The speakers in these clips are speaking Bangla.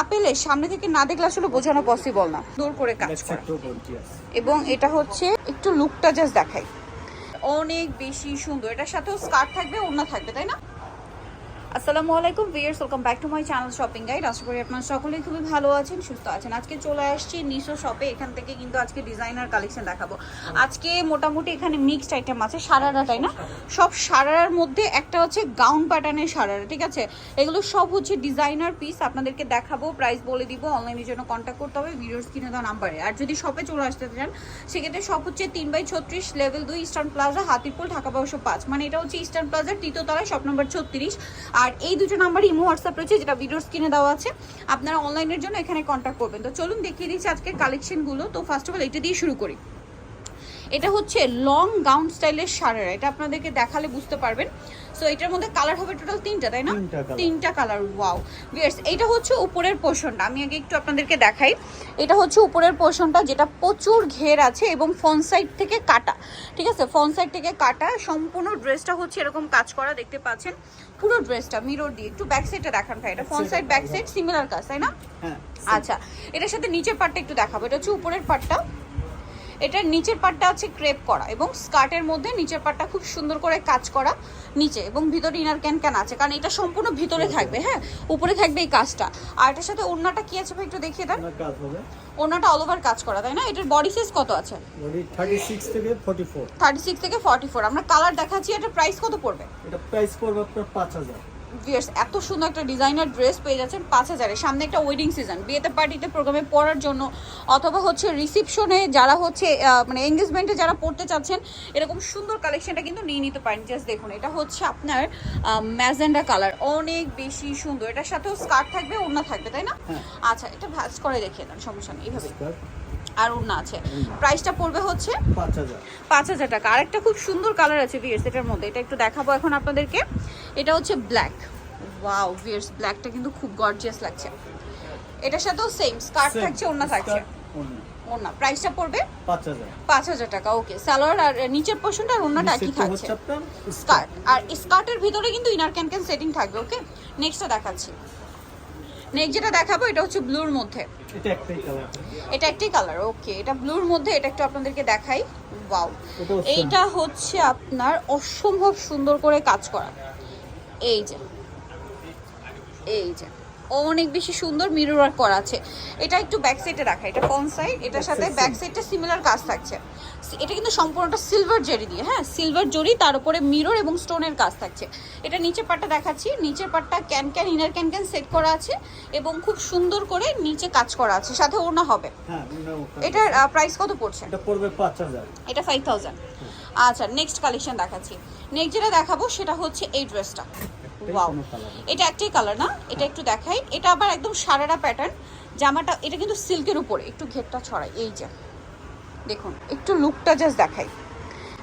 আপেলে সামনে থেকে না দেখলে আসলে বোঝানো পসিবল না। দূর করে কাজ করা। এবং এটা হচ্ছে একটু লুকটা জাস্ট দেখাই। অনেক বেশি সুন্দর। এটার সাথেও স্কার্ট থাকবে অন্য থাকবে তাই না? আসসালামু আলাইকুম viewers welcome back to my channel shopping guide আশা করি আপনারা সকলেই খুবই ভালো আছেন, সুস্থ আছেন। আজকে চলে আসছি নিশো শপে এখান থেকে কিন্তু আজকে ডিজাইনার কালেকশন দেখাবো। আজকে মোটামুটি এখানে মিক্সড আইটেম আছে, সারারা, তাই না? সব সারারার মধ্যে একটা হচ্ছে গাউন প্যাটার্নের সারারা, ঠিক আছে? এগুলো সব হচ্ছে ডিজাইনার পিস আপনাদেরকে দেখাবো প্রাইস বলে দিব অনলাইনের জন্য কন্ট্যাক্ট করতে হবে ভিডিওস কিনে দেওয়া নাম্বারে আর যদি শপে চলে আসতে চান, সেক্ষেত্রে শপ হচ্ছে তিন বাই ছত্রিশ লেভেল দুই ইস্টার্ন প্লাজা হাতিরপুল, ঢাকা বারোশো পাঁচ। মানে এটা হচ্ছে ইস্টার্ন প্লাজার তৃতীয় তলায় শপ নম্বর ছত্রিশ। আর এই দুটো নাম্বার ইমো, হোয়াটসঅ্যাপ রয়েছে, যেটা ভিডিও স্ক্রিনে দেওয়া আছে। আপনারা অনলাইনের জন্য এখানে কন্ট্যাক্ট করবেন। তো চলুন দেখিয়ে দিচ্ছি আজকের কালেকশনগুলো তো ফার্স্ট অফ অল এটা দিয়ে শুরু করি। এটা হচ্ছে লং গাউন স্টাইলের সারেরা এটা আপনাদেরকে দেখালে বুঝতে পারবেন। সো এটার মধ্যে কালার হবে টোটাল তিনটা তাই না? তিনটা কালার ওয়াও বিয়ার্স এটা হচ্ছে উপরের পোর্শনটা আমি আগে একটু আপনাদেরকে দেখাই। এটা হচ্ছে উপরের পোর্শনটা যেটা প্রচুর ঘের আছে এবং ফ্রন্ট সাইড থেকে কাটা। ঠিক আছে? ফ্রন্ট সাইড থেকে কাটা। সম্পূর্ণ ড্রেসটা হচ্ছে এরকম কাজ করা দেখতে পাচ্ছেন। পুরো ড্রেসটা মিরর দিয়ে। একটু ব্যাক সাইডটা দেখান ভাই। এটা front side back side similar কাজ তাই না? হ্যাঁ আচ্ছা। এটার সাথে নিচের পার্টটা একটু দেখাবো। এটা হচ্ছে উপরের পার্টটা এটার নিচের পাটটা আছে ক্রেপ করা এবং স্কার্টের মধ্যে নিচের পাটটা খুব সুন্দর করে কাজ করা নিচে এবং ভিতরে ইনার ক্যান ক্যান আছে। কারণ এটা সম্পূর্ণ ভিতরে থাকবে হ্যাঁ? উপরে থাকবে এই কাজটা। আর এটার সাথে ওড়নাটা কি আছে ভাই একটু দেখিয়ে দেন? ওড়নাটা অল ওভার কাজ করা তাই না? এটার বডি সাইজ কত আছে? থার্টি সিক্স থেকে 44 ফোর আমরা কালার দেখাচ্ছি এটা প্রাইস কত পড়বে? এটা প্রাইস পড়বে আপনার 5000 ভিয়ার্স এত সুন্দর একটা ডিজাইনার ড্রেস পেয়ে যাচ্ছেন পাঁচ হাজারে। সামনে একটা ওয়েডিং সিজন বিয়েতে পার্টিতে প্রোগ্রামে পড়ার জন্য অথবা হচ্ছে রিসিপশনে যারা হচ্ছে মানে এঙ্গেজমেন্টে যারা পড়তে চাচ্ছেন এরকম সুন্দর কালেকশনটা কিন্তু নিয়ে নিতে পারেন। জাস্ট দেখুন এটা হচ্ছে আপনার ম্যাজেন্ডা কালার অনেক বেশি সুন্দর। এটার সাথেও স্কার্ট থাকবে অন্য থাকবে তাই না? হ্যাঁ। আচ্ছা এটা ভাজ করে দেখিয়ে দেন সমস্যা নেই এইভাবে। আর ওড়না আছে। প্রাইসটা পড়বে হচ্ছে পাঁচ হাজার। টাকা। আরেকটা খুব সুন্দর কালার আছে ভিয়ার্স এটার মধ্যে। এটা একটু দেখাবো এখন আপনাদেরকে। এটা হচ্ছে ব্ল্যাক ওয়াও ভিয়ার্স ব্ল্যাকটা কিন্তু খুব গর্জিয়াস লাগছে। এটার সাথেও সেম স্কার্ট থাকছে ওড়না থাকছে। ওড়না। প্রাইসটা পড়বে পাঁচ হাজার। টাকা। ওকে সালোয়ার আর নিচের পোর্শনটা আর ওড়নাটা একই থাকছে। স্কার্ট আর স্কার্টের ভিতরে কিন্তু ইনার ক্যান ক্যান সেটিং থাকবে ওকে নেক্সটটা দেখাচ্ছি। নেক্সট যেটা দেখাবো এটা হচ্ছে ব্লুর মধ্যে। এটা একটাই কালার এটা একটি কালার ওকে এটা ব্লুর মধ্যে এটা একটু আপনাদেরকে দেখাই। ওয়াও এইটা হচ্ছে আপনার অসম্ভব সুন্দর করে কাজ করা। এই যে এই যে। অনেক বেশি সুন্দর মিরর ওয়ার্ক করা আছে। এটা একটু ব্যাক সাইডে রাখা এটা ফ্রন্ট সাইড এটার সাথে ব্যাক সাইডটা সিমিলার কাজ থাকছে। এটা কিন্তু সম্পূর্ণটা সিলভার জরি দিয়ে হ্যাঁ সিলভার জরি তার উপরে মিরর এবং স্টোনের কাজ থাকছে। এটা নিচের পাটটা দেখাচ্ছি নিচের পাটটা can can inner can can set করা আছে এবং খুব সুন্দর করে নিচে কাজ করা আছে সাথে ওড়না হবে। হ্যাঁ। এটার প্রাইস কত পড়ছে? এটা পড়বে পাঁচ হাজার। এটা ফাইভ থাউজেন্ড আচ্ছা নেক্সট কালেকশন দেখাচ্ছি। নেক্সট যেটা দেখাবো সেটা হচ্ছে এই ড্রেসটা ওয়াও। এটা একটাই কালার না? এটা একটু দেখাই। এটা আবার একদম সারারা প্যাটার্ন জামাটা এটা কিন্তু সিল্কের উপরে। একটু ঘেরটা ছড়াই। এই যে। দেখুন একটু লুকটা জাস্ট দেখাই।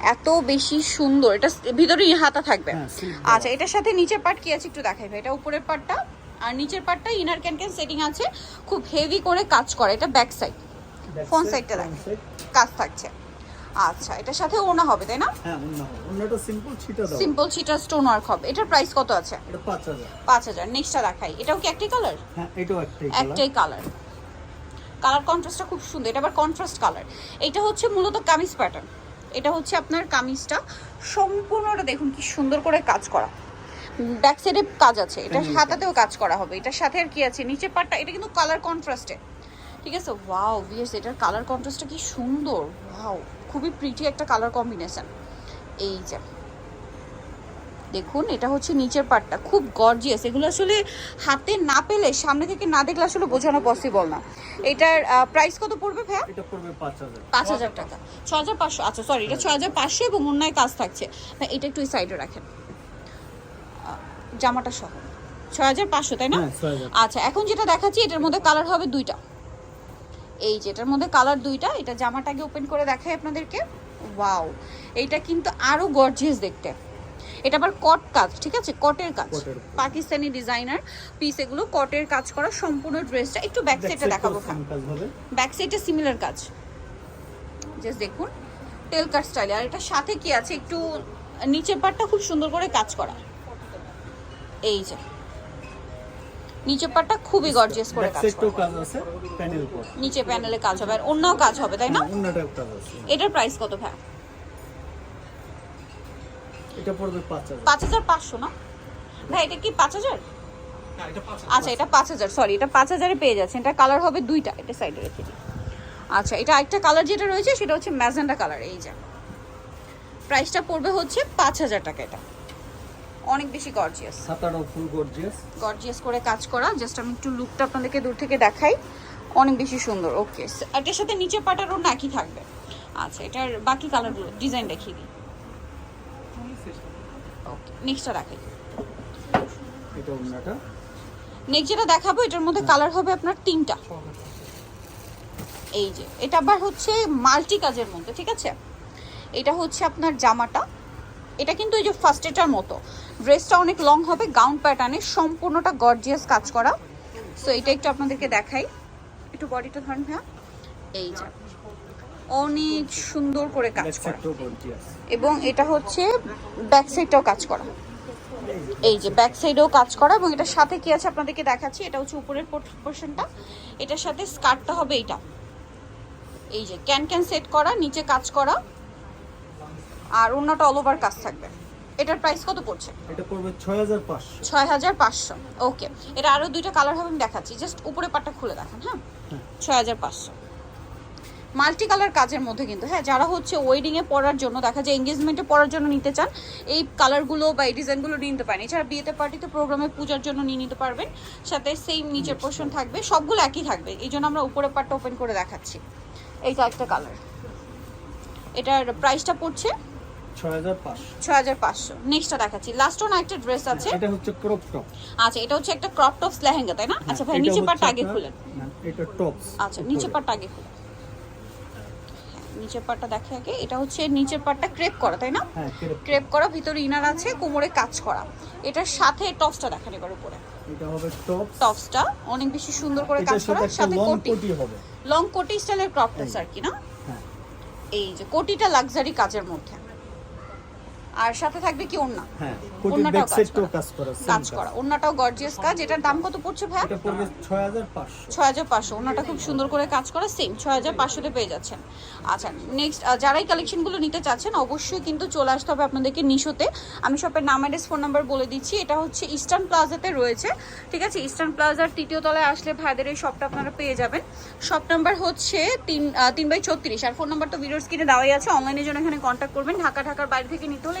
এত বেশি সুন্দর। এটা ভিতরে হাতা থাকবে। হ্যাঁ, আচ্ছা এটার সাথে নিচের পার্ট কি আছে একটু দেখাই ভাই? এটা উপরের পার্টটা আর নিচের পার্টটা ইনার ক্যান ক্যান সেটিং আছে। খুব হেভি করে কাজ করে। এটা back side Back front side, side টা front দেখ। কাজ থাকছে। আচ্ছা এটার সাথে ওনা হবে তাই না? হ্যাঁ হবে। সিম্পল ছিটা দাও। সিম্পল চিটা স্টোন ওয়ার্ক হবে এটার প্রাইস কত আছে? এটা পাঁচ হাজার। নেক্সটটা দেখাই। এটাও কি একটাই কালার হ্যাঁ এটাও একটাই কালার একটাই কালার কালার কন্ট্রাস্টটা খুব সুন্দর। এটা আবার কন্ট্রাস্ট কালার এটা হচ্ছে মূলত কামিজ প্যাটার্ন এটা হচ্ছে আপনার কামিজটা সম্পূর্ণটা দেখুন কি সুন্দর করে কাজ করা। ব্যাক সাইডে কাজ আছে। এটা হাতাতেও কাজ করা হবে। এটার সাথে আর কি আছে? নিচের পাটটা এটা কিন্তু কালার কন্ট্রাস্টে ঠিক আছে? ওয়াও বিএস এটার কালার কন্ট্রাস্টটা কি সুন্দর। ওয়াও খুবই প্রিটি একটা কালার কম্বিনেশন এই যে দেখুন এটা হচ্ছে নিচের পাটটা খুব গর্জিয়াস এগুলো আসলে হাতে না পেলে সামনে থেকে না দেখলে আসলে বোঝানো পসিবল না। এটার প্রাইস কত পড়বে ভাইয়া? এটা পড়বে পাঁচ হাজার। পাঁচ হাজার টাকা। ছ হাজার পাঁচশো আচ্ছা সরি এটা ছ হাজার পাঁচশো এবং অন্যায় কাজ থাকছে। এটা একটু সাইডে রাখেন। জামাটা সহ। ছ হাজার পাঁচশো তাই না? হ্যাঁ আচ্ছা এখন যেটা দেখাচ্ছি এটার মধ্যে কালার হবে দুইটা। এই যে এটার মধ্যে কালার দুইটা এটা জামাটাকে ওপেন করে দেখাই আপনাদেরকে। ওয়াও এইটা কিন্তু আরও গর্জিয়াস দেখতে। এটা আবার কট কাজ ঠিক আছে? কটের কাজ। পাকিস্তানি ডিজাইনার পিস এগুলো কটের কাজ করা সম্পূর্ণ ড্রেসটা একটু ব্যাক সাইডটা দেখাবো। ব্যাক সাইডে সিমিলার কাজ। জাস্ট দেখুন টেল কাট স্টাইলে আর এটা সাথে কি আছে? একটু নিচের পাটটা খুব সুন্দর করে কাজ করা। এই যে। নিচে পাটটা খুবই গর্জিয়াস করে কাজ কাজ আছে প্যানেল পর নিচে প্যানেলে কাজ হবে আর অন্যও কাজ হবে তাই না? অন্যটাও কাজ আছে। এটার প্রাইস কত ভাই এটা পড়বে পাঁচ হাজার। পাঁচ হাজার পাঁচশো না? ভাই এটা কি পাঁচ হাজার? আচ্ছা এটা পাঁচ হাজার সরি এটা পাঁচ হাজারে পেয়ে যাচ্ছেন। এটা কালার হবে দুইটা এটা সাইডে রেখে দিই। আচ্ছা এটা একটা কালার যেটা রয়েছে সেটা হচ্ছে ম্যাজেন্ডা কালার এই যে। প্রাইসটা পড়বে হচ্ছে পাঁচ হাজার টাকা এটা। অনেক বেশি গর্জিয়াস সাতাটাও ফুল গর্জিয়াস গর্জিয়াস করে কাজ করা। জাস্ট আমি একটু লুকটা আপনাদেরকে দূর থেকে দেখাই। অনেক বেশি সুন্দর। ওকে এটার সাথে নিচে পাটারও নাকি থাকবে। আচ্ছা এটার বাকি কালারগুলো ডিজাইন দেখিয়ে দিই। ওকে নেক্সটটা দেখাই। এটা নেক্সট যেটা দেখাবো এটার মধ্যে কালার হবে আপনার তিনটা। এই যে এটা আবার হচ্ছে মাল্টি কাজের মধ্যে ঠিক আছে? এটা হচ্ছে আপনার জামাটা। এটা কিন্তু এই যে ফার্স্ট এটার মতো। ড্রেসটা অনেক লং হবে গাউন প্যাটার্নে সম্পূর্ণটা গর্জিয়াস কাজ করা। সো এটা একটু আপনাদেরকে দেখাই। একটু বডিটা ধরেন ভাইয়া। এই যে অনেক সুন্দর করে কাজ করা। এবং এটা হচ্ছে ব্যাক সাইডটাও কাজ করা। এই যে ব্যাক সাইডেও কাজ করা এবং এটার সাথে কি আছে আপনাদেরকে দেখাচ্ছি। এটা হচ্ছে উপরের পোর্শনটা এটার সাথে স্কার্টটা হবে এইটা। এই যে ক্যান ক্যান সেট করা নিচে কাজ করা। আর অন্যটা অল ওভার কাজ থাকবে। এটার প্রাইস কত পড়ছে? এটা পড়বে ছয় হাজার পাঁচশো। ছয় হাজার পাঁচশো। ওকে এটা আরও দুইটা কালার হবে আমি দেখাচ্ছি। জাস্ট উপরে পাটটা খুলে দেখান হ্যাঁ? হ্যাঁ। ছয় হাজার পাঁচশো। মাল্টি কালার কাজের মধ্যে কিন্তু হ্যাঁ যারা হচ্ছে ওয়েডিংয়ে পরার জন্য দেখা যায় এঙ্গেজমেন্টে পরার জন্য নিতে চান এই কালারগুলো বা এই ডিজাইনগুলো নিয়ে নিতে পারেন। এছাড়া বিয়েতে পার্টিতে প্রোগ্রামে পূজার জন্য নিয়ে নিতে পারবেন। সাথে সেম নিচের পোর্শন থাকবে। সবগুলো একই থাকবে। এই জন্য আমরা উপরে পাটটা ওপেন করে দেখাচ্ছি। এইটা একটা কালার এটার প্রাইসটা পড়ছে ছয় হাজার পাঁচশো। ছয় হাজার পাঁচশো। নেক্সটটা দেখাচ্ছি। লাস্ট একটা ড্রেস আছে। এটা হচ্ছে ক্রপ টপ আচ্ছা এটা হচ্ছে একটা ক্রপ টপস লেহেঙ্গা তাই না? আচ্ছা ভাই নিচে পাটটা আগে খুলেন। এটা টপস আচ্ছা নিচের পাটটা আগে খুলেন। নিচের পাটটা দেখে আগে। এটা হচ্ছে নিচের পাটটা ক্রেপ করা তাই না? হ্যাঁ ক্রেপ করা। ভিতরে ইনার আছে কোমরে কাজ করা। এটার সাথে টপসটা দেখেন এবার উপরে। এটা হবে টপস টপসটা অনেক বেশি সুন্দর করে কাজ করা সাথে লং কোটি হবে। লং কোটি স্টাইলের ক্রপ টপস আর কি না? হ্যাঁ। এই যে কোটিটা লাক্সারি কাজের মধ্যে। আর সাথে থাকবে কি ওন্না হ্যাঁ কাজ করা। কাজ করা ওন্নাটাও গর্জিয়াস কাজ। এটার দাম কত পড়ছে ভাই এটা পড়বে ছয় হাজার পাঁচশো। ছয় হাজার পাঁচশো। ওনাটা খুব সুন্দর করে কাজ করা সেম ছয় হাজার পাঁচশোতে পেয়ে যাচ্ছেন। আচ্ছা নেক্সট যারাই কালেকশনগুলো নিতে চাচ্ছেন অবশ্যই কিন্তু চলে আসতে হবে আপনাদেরকে নিশোতে। আমি শপের নাম অ্যাড্রেস ফোন নাম্বার বলে দিচ্ছি। এটা হচ্ছে ইস্টার্ন প্লাজাতে রয়েছে। ঠিক আছে? ইস্টার্ন প্লাজার তৃতীয় তলায় আসলে ভাইদের এই শপটা আপনারা পেয়ে যাবেন। শপ নাম্বার হচ্ছে তিন তিন বাই ছত্রিশ। আর ফোন নাম্বার তো ভিডিওর স্ক্রিনে দেওয়াই আছে। অনলাইনের জন্য এখানে কন্ট্যাক্ট করবেন। ঢাকা ঢাকার বাইরে থেকে নিতে হলে